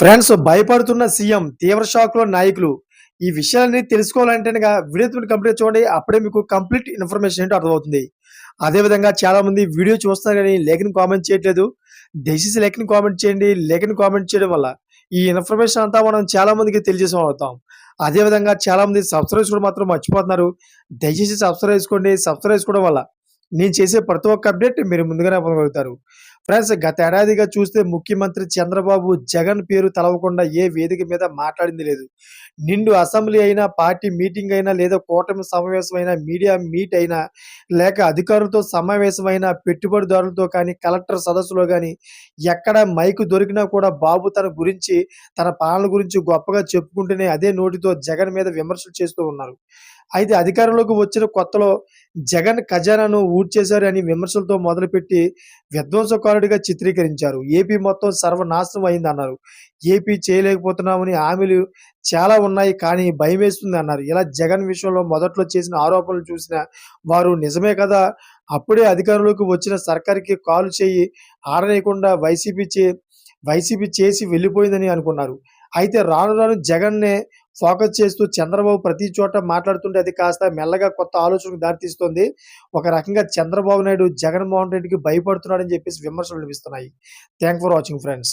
Friends భయపడుతున్న CM తీవ్ర షాక్లో నాయకులు. ఈ విషయాలన్నీ తెలుసుకోవాలంటే వీడియో కంప్లీట్ చూడండి అప్పుడే మీకు కంప్లీట్ ఇన్ఫర్మేషన్ ఏంటో అర్థమవుతుంది. అదేవిధంగా చాలా మంది వీడియో చూస్తున్నారు కానీ లేఖని కామెంట్ చేయట్లేదు. దయచేసి లేఖని కామెంట్ చేయండి. లేఖని కామెంట్ చేయడం వల్ల ఈ ఇన్ఫర్మేషన్ అంతా మనం చాలా మందికి తెలియజేసాం అవుతాం అదేవిధంగా చాలా మంది సబ్స్క్రైబ్ కూడా మాత్రం మర్చిపోతున్నారు. దయచేసి సబ్స్క్రైబ్ చేసుకోండి. సబ్స్క్రైబ్ చేసుకోవడం వల్ల నేను చేసే ప్రతి ఒక్క అప్డేట్ మీరు ముందుగానే పొందగలుగుతారు. ఫ్రెండ్స్ గత ఏడాదిగా చూస్తే ముఖ్యమంత్రి చంద్రబాబు జగన్ పేరు తలవకుండా ఏ వేదిక మీద మాట్లాడింది లేదు. నిండు అసెంబ్లీ అయినా పార్టీ మీటింగ్ అయినా లేదా కూటమి సమావేశం అయినా మీడియా మీట్ అయినా లేక అధికారులతో సమావేశమైనా పెట్టుబడిదారులతో కానీ కలెక్టర్ సదస్సులో కానీ ఎక్కడ మైకు దొరికినా కూడా బాబు తన గురించి తన పాలన గురించి గొప్పగా చెప్పుకుంటూనే అదే నోటితో జగన్ మీద విమర్శలు చేస్తూ ఉన్నారు. అయితే అధికారంలోకి వచ్చిన కొత్తలో జగన్ ఖజానాను ఊడ్చేశారు అని విమర్శలతో మొదలుపెట్టి విధ్వంసకారుడిగా చిత్రీకరించారు. ఏపీ మొత్తం సర్వనాశనం అయిందన్నారు. ఏపీ చేయలేకపోతున్నామని హామీలు చాలా ఉన్నాయి కానీ భయం వేస్తుంది అన్నారు. ఇలా జగన్ విషయంలో మొదట్లో చేసిన ఆరోపణలు చూసిన వారు నిజమే కదా? అప్పుడే అధికారంలోకి వచ్చిన సర్కార్కి కాలు చేయి ఆడనేయకుండా వైసీపీ చే వైసీపీ చేసి వెళ్ళిపోయిందని అనుకున్నారు. అయితే రాను రాను జగన్నే ఫోకస్ చేస్తూ చంద్రబాబు ప్రతి చోట మాట్లాడుతుంటే అది కాస్త మెల్లగా కొత్త ఆలోచనకు దారితీస్తుంది. ఒక రకంగా చంద్రబాబు నాయుడు జగన్మోహన్ రెడ్డికి భయపడుతున్నాడని చెప్పేసి విమర్శలు వినిపిస్తున్నాయి. Thank for watching friends